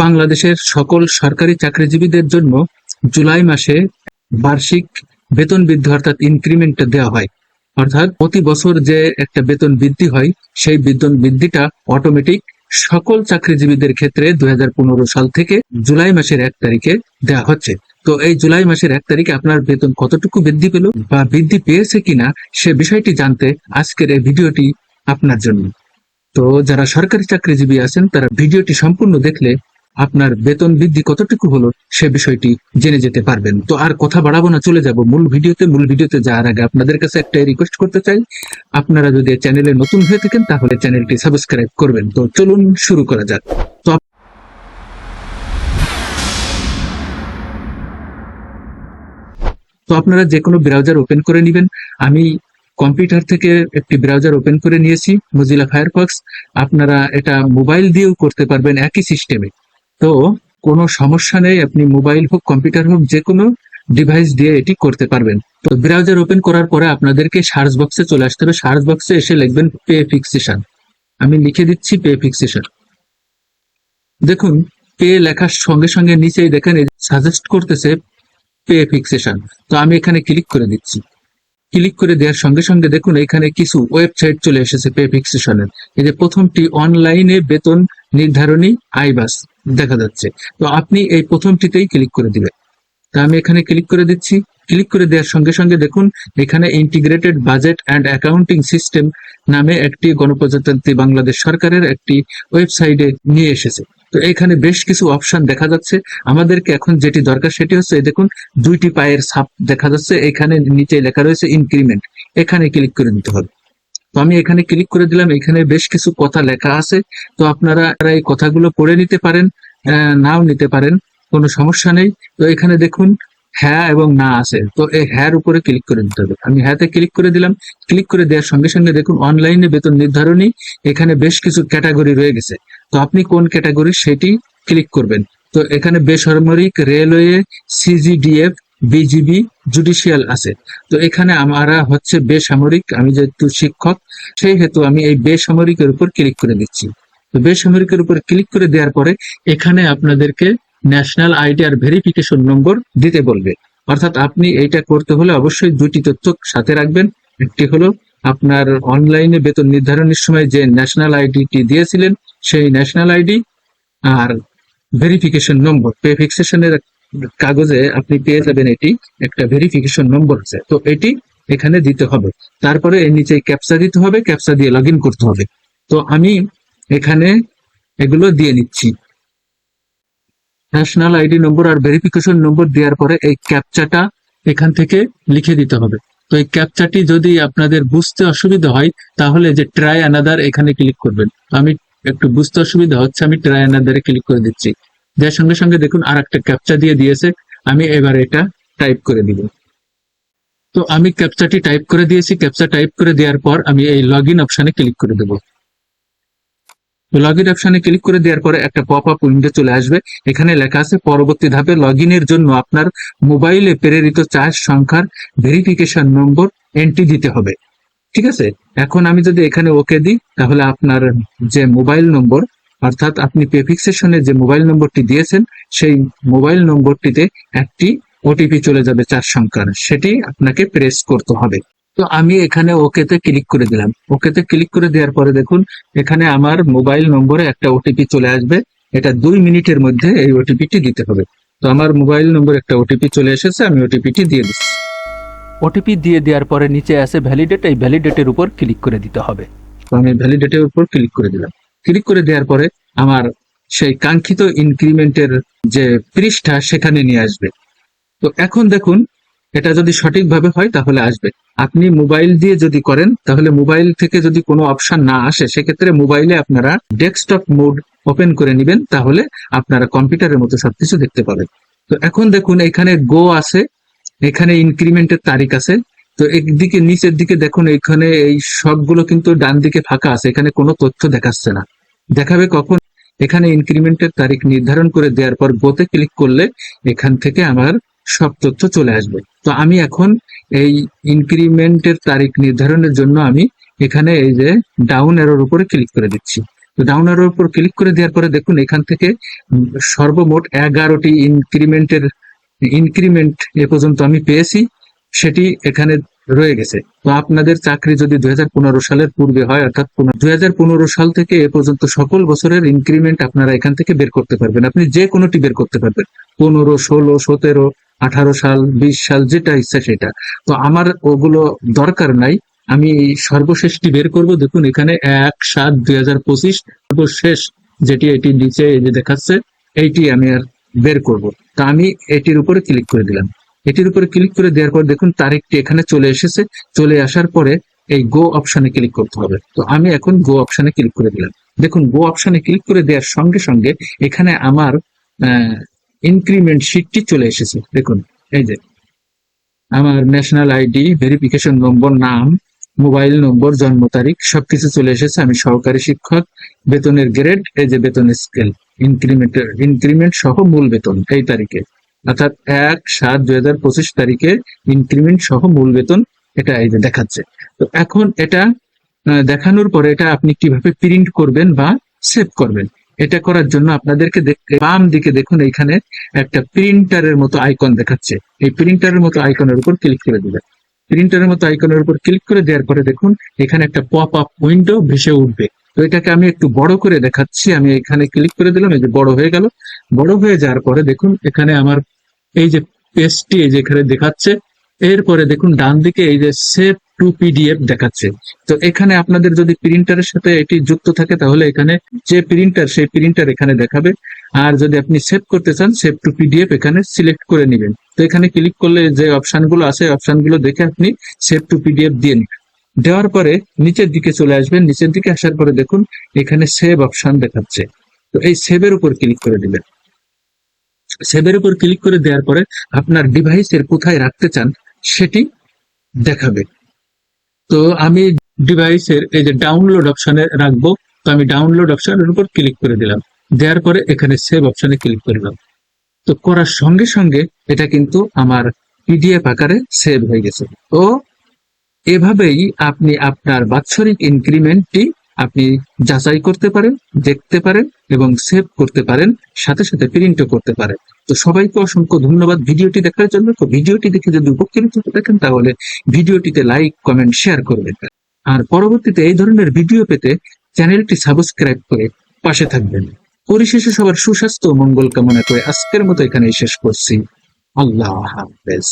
বাংলাদেশের সকল সরকারি চাকরিজীবীদের জন্য জুলাই মাসে বার্ষিক বেতন বৃদ্ধি দেওয়া হয়। অর্থাৎ প্রতি বছর যে একটা বেতন বৃদ্ধি হয়, সেই বেতন বৃদ্ধিটা অটোমেটিক সকল চাকরিজীবীদের ক্ষেত্রে দুই হাজার পনেরো সাল থেকে জুলাই মাসের এক তারিখে দেওয়া হচ্ছে। তো এই জুলাই মাসের এক তারিখে আপনার বেতন কতটুকু বৃদ্ধি পেল বা বৃদ্ধি পেয়েছে কিনা সে বিষয়টি জানতে আজকের এই ভিডিওটি আপনার জন্য। তো যারা সরকারি চাকরিজীবী আছেন, তারা ভিডিওটি সম্পূর্ণ দেখলে আপনার বেতন বৃদ্ধি কতটুকু হলো সে বিষয়টি জেনে যেতে পারবেন। তো আর কথা বাড়াবো না, চলে যাব মূল ভিডিওতে। মূল ভিডিওতে যাওয়ার আগে আপনাদের কাছে একটা রিকোয়েস্ট করতে চাই। আপনারা যদি চ্যানেলে নতুন হয়ে থাকেন, তাহলে চ্যানেলটি সাবস্ক্রাইব করবেন। তো চলুন শুরু করা যাক। তো তো আপনারা যে কোনো ব্রাউজার ওপেন করে নেবেন। আমি কম্পিউটার থেকে একটি ব্রাউজার ওপেন করে নিয়েছি মজিলা ফায়ারফক্স আপনারা এটা মোবাইল দিয়েও করতে পারবেন একই সিস্টেমে। তো কোনো সমস্যা নেই, আপনি মোবাইল হোক, কম্পিউটার হোক, যে কোনো ডিভাইস দিয়ে এটি করতে পারবেন। তো ব্রাউজার ওপেন করার পরে আপনাদেরকে সার্চ বক্সে চলে আসতে হবে। সার্চ বক্সে এসে লিখবেন পে ফিক্সেশন আমি লিখে দিচ্ছি পে ফিক্সেশন দেখুন পে লেখার সঙ্গে সঙ্গে নিচেই দেখেন সাজেস্ট করতেছে পে ফিক্সেশন তো আমি এখানে ক্লিক করে দিচ্ছি। ক্লিক করে দেওয়ার সঙ্গে সঙ্গে দেখুন এখানে কিছু ওয়েবসাইট চলে এসেছে পে ফিক্সেশনের এই যে প্রথমটি অনলাইনে বেতন নির্ধারণী আইবাস দেখা যাচ্ছে। তো আপনি এই প্রথমটিতেই ক্লিক করে দিবেন। তা আমি এখানে ক্লিক করে দিচ্ছি। ক্লিক করে দেওয়ার সঙ্গে সঙ্গে দেখুন এখানে integrated budget and accounting system নামে একটি গণপ্রজাতন্ত্রী বাংলাদেশ সরকারের একটি ওয়েবসাইটে নিয়ে এসেছে। তো এখানে বেশ কিছু অপশন দেখা যাচ্ছে। আমাদেরকে এখন যেটি দরকার সেটি হচ্ছে দেখুন, দুইটি পায়ের ছাপ দেখা যাচ্ছে। এখানে নিচে লেখা রয়েছে ইনক্রিমেন্ট এখানে ক্লিক করে নিতে হবে। তো আমি এখানে ক্লিক করে দিলাম। এখানে বেশ কিছু কথা লেখা আছে। তো আপনারা এই কথাগুলো পড়ে নিতে পারেন নাও নিতে পারেন। কোনো সমস্যা নেই। তো এখানে দেখুন হ্যাঁ এবং না আছে। তো এই হ্যার উপরে ক্লিক করে দিতে হবে। আমি হ্যাঁতে ক্লিক করে দিলাম। ক্লিক করে দেওয়ার সঙ্গে সঙ্গে দেখুন অনলাইনে বেতন নির্ধারণী। এখানে বেশ কিছু ক্যাটাগরি রয়ে গেছে। তো আপনি কোন ক্যাটাগরি সেটি ক্লিক করবেন। তো এখানে বেসামরিক রেলওয়ে, সিজিডিএফ, বিজিবি, জুডিশিয়াল আছে। তো এখানে আমরা হচ্ছে বেসামরিক, আমি যেহেতু শিক্ষক সেই হেতু আমি এই বেসামরিকের উপর ক্লিক করে দিচ্ছি। তো বেসামরিকের উপর ক্লিক করে দেওয়ার পরে এখানে আপনাদেরকে ন্যাশনাল আইডি আর ভেরিফিকেশন নম্বর দিতে বলবে। অর্থাৎ আপনি এইটা করতে হলে অবশ্যই দুটি তথ্য সাথে রাখবেন। একটি হলো আপনার অনলাইনে বেতন নির্ধারণের সময় যে ন্যাশনাল আইডিটি দিয়েছিলেন, সেই ন্যাশনাল আইডি আর ভেরিফিকেশন নম্বর পে ফিক্সেশনের কাগজে আপনি পেয়ে যাবেন এটি, একটা ভেরিফিকেশন নম্বর আছে। তো এটি এখানে দিতে হবে। তারপরে এর নিচে ক্যাপচা দিতে হবে ক্যাপচা দিয়ে লগ করতে হবে। তো আমি এখানে এগুলো দিয়ে নিচ্ছি। ন্যাশনাল আইডি নম্বর আর ভেরিফিকেশন নম্বর দেওয়ার পরে এই ক্যাপচাটা এখান থেকে লিখে দিতে হবে। তো এই ক্যাপচাটি যদি আপনাদের বুঝতে অসুবিধা হয়, তাহলে যে ট্রাই অ্যানাদার এখানে ক্লিক করবেন। আমি একটু বুঝতে অসুবিধা হচ্ছে, আমি ট্রাই অ্যানাদারে ক্লিক করে দিচ্ছি। যার সঙ্গে সঙ্গে দেখুন আর একটা ক্যাপচা দিয়ে দিয়েছে। আমি এবার এটা টাইপ করে দিব। তো আমি ক্যাপচাটি টাইপ করে দিয়েছি। ক্যাপচা টাইপ করে দেওয়ার পর আমি এই লগ ইন অপশানে ক্লিক করে দেবো। লগ ইন অপশনে ক্লিক করে দেওয়ার পরে একটা পপ আপ উইন্ডো চলে আসবে। এখানে লেখা আছে, পরবর্তী ধাপে লগ ইনের জন্য আপনার মোবাইলে প্রেরিত চার সংখ্যার ভেরিফিকেশন নম্বর এন্ট্রি দিতে হবে। ঠিক আছে? এখন আমি যদি এখানে ওকে দিই, তাহলে আপনার যে মোবাইল নম্বর অর্থাৎ আপনি পেফিক্সেশনে যে মোবাইল নম্বরটি দিয়েছেন, সেই মোবাইল নম্বরটিতে একটি ওটিপি চলে যাবে চার সংখ্যার। সেটি আপনাকে প্রেস করতে হবে। তো আমি এখানে ওকেতে ক্লিক করে দিলাম। ওকেতে ক্লিক করে দেওয়ার পরে দেখুন এখানে আমার মোবাইল নম্বরে একটা ওটিপি চলে আসবে। এটা দুই মিনিটের মধ্যে এই ওটিপিটি দিতে হবে। তো আমার মোবাইল নম্বর একটা ওটিপি চলে এসেছে আমি ওটিপিটি দিয়ে দিচ্ছি। ওটিপি দিয়ে দেওয়ার পরে নিচে আসে ভ্যালিডেট এই ভ্যালিডেটের উপর ক্লিক করে দিতে হবে। তো আমি ভ্যালিডেটের উপর ক্লিক করে দিলাম। ক্লিক করে দেওয়ার পরে আমার সেই কাঙ্ক্ষিত ইনক্রিমেন্টের যে পৃষ্ঠা সেখানে নিয়ে আসবে। তো এখন দেখুন এটা যদি সঠিকভাবে হয় তাহলে আসবে। আপনি মোবাইল দিয়ে যদি করেন, তাহলে মোবাইল থেকে যদি কোনো অপশন না আসে, সেক্ষেত্রে মোবাইলে আপনারা ডেস্কটপ মোড ওপেন করে নেবেন, তাহলে আপনারা কম্পিউটারের মতো সবকিছু দেখতে পাবেন। তো এখন দেখুন, এখানে গো আছে, এখানে ইনক্রিমেন্টের তারিখ আছে। তো একদিকে, নিচের দিকে দেখুন, এখানে এই সবগুলো কিন্তু ডান দিকে ফাঁকা আছে, এখানে কোনো তথ্য দেখাচ্ছে না। দেখাবে কখন? এখানে ইনক্রিমেন্টের তারিখ নির্ধারণ করে দেওয়ার পর গোতে ক্লিক করলে এখান থেকে আমার সব তথ্য চলে আসবে। তো আমি এখন এই ইনক্রিমেন্টের তারিখ নির্ধারণের জন্য আমি এখানে এই যে ডাউন এরোর উপরে ক্লিক করে দিচ্ছি। তো ডাউন এরোর উপর ক্লিক করে দেওয়ার পরে দেখুন, এখান থেকে সর্বমোট এগারোটি ইনক্রিমেন্টের ইনক্রিমেন্ট এ পর্যন্ত আমি পেয়েছি। সেটি এখানে রয়ে গেছে। তো আপনাদের চাকরি যদি দুই হাজার পনেরো সালের পূর্বে হয়, অর্থাৎ দুই হাজার পনেরো সাল থেকে এ পর্যন্ত সকল বছরের ইনক্রিমেন্ট আপনারা এখান থেকে বের করতে পারবেন। আপনি যে কোনোটি বের করতে পারবেন। পনেরো, ষোলো, সতেরো, আঠারো সাল, বিশ সাল, যেটা ইচ্ছা সেটা। তো আমার ওগুলো দরকার নাই। আমি সর্বশেষটি বের করব। দেখুন, এখানে এক, সাত, দুই হাজার পঁচিশ, সর্বশেষ যেটি এটি নিচে যে দেখাচ্ছে, এইটি আমি আর বের করব। তা আমি এটির উপরে ক্লিক করে দিলাম। এটির উপরে ক্লিক করে দেওয়ার পর দেখুন তারিখটি এখানে চলে এসেছে। চলে আসার পরে এই গো অপশনে ক্লিক করতে হবে। তো আমি এখন গো অপশনে ক্লিক করে দিলাম। দেখুন গো অপশনে ক্লিক করে দেওয়ার সঙ্গে সঙ্গে এখানে আমার ইনক্রিমেন্ট শিটটি চলে এসেছে। দেখুন, এই যে আমার ন্যাশনাল আইডি ভেরিফিকেশন নম্বর নাম মোবাইল নম্বর জন্ম তারিখ, সবকিছু চলে এসেছে। আমি সহকারী শিক্ষক, বেতনের গ্রেড এই যে বেতনের স্কেল ইনক্রিমেন্টের ইনক্রিমেন্ট সহ মূল বেতন এই তারিখে। অর্থাৎ এক সাত দুই হাজার পঁচিশ তারিখে ইনক্রিমেন্ট সহ মূল বেতন এটা এই যে দেখাচ্ছে। তো এখন এটা দেখানোর পরে এটা আপনি কীভাবে প্রিন্ট করবেন বা সেভ করবেন? এটা করার জন্য আপনাদেরকে বাম দিকে দেখুন এখানে একটা প্রিন্টারের মতো আইকন দেখাচ্ছে। এই প্রিন্টারের মতো আইকনের উপর ক্লিক করে দিবেন। প্রিন্টারের মতো আইকনের উপর ক্লিক করে দেওয়ার পরে দেখুন এখানে একটা পপ আপ উইন্ডো ভেসে উঠবে। তো এটাকে আমি একটু বড় করে দেখাচ্ছি। আমি এখানে ক্লিক করে দিলাম, এই যে বড় হয়ে গেল। বড় হয়ে যাওয়ার পরে দেখুন এখানে আমার এই যে পেজটি এই যে এখানে দেখাচ্ছে, এরপরে দেখুন ডান দিকে এই যে সেভ টু পিডিএফ দেখাচ্ছে। তো এখানে আপনাদের যদি প্রিন্টারের সাথে এটি যুক্ত থাকে, তাহলে এখানে যে প্রিন্টার সেই প্রিন্টার এখানে দেখাবে। আর যদি আপনি সেভ করতে চান সেভ টু পিডিএফ এখানে সিলেক্ট করে নেবেন। তো এখানে ক্লিক করলে যে অপশনগুলো আছে অপশনগুলো দেখে আপনি সেভ টু পিডিএফ দিয়ে নিন দেওয়ার পরে নিচের দিকে চলে আসবেন। নিচের দিকে আসার পরে দেখুন, এখানে সেভ অপশন দেখাচ্ছে। তো এই সেভের উপর ক্লিক করে দিবেন। সেভের উপর ক্লিক করে দেওয়ার পরে আপনার ডিভাইসের কোথায় রাখতে চান সেটি দেখাবে। তো আমি ডিভাইসের এই যে ডাউনলোড অপশনে রাখব, তো আমি ডাউনলোড অপশনের উপর ক্লিক করে দিলাম। দেওয়ার পরে এখানে সেভ অপশনে ক্লিক করলাম তো করার সঙ্গে সঙ্গে এটা কিন্তু আমার পিডিএফ আকারে সেভ হয়ে গেছে। তো এভাবেই আপনি আপনার বাৎসরিক ইনক্রিমেন্টটি আপনি যাচাই করতে পারেন, দেখতে পারেন এবং সেভ করতে পারেন, সাথে সাথে প্রিন্টও করতে পারেন। তো সবাইকে অসংখ্য ধন্যবাদ ভিডিওটি দেখার জন্য। তো ভিডিওটি দেখে যদি উপকৃত হতে থাকেন, তাহলে ভিডিওটিতে লাইক কমেন্ট শেয়ার করবেন আর পরবর্তীতে এই ধরনের ভিডিও পেতে চ্যানেলটি সাবস্ক্রাইব করে পাশে থাকবেন। পরিশেষে সবার সুস্বাস্থ্য মঙ্গল কামনা করে আজকের মতো এখানেই শেষ করছি। আল্লাহ হাফেজ।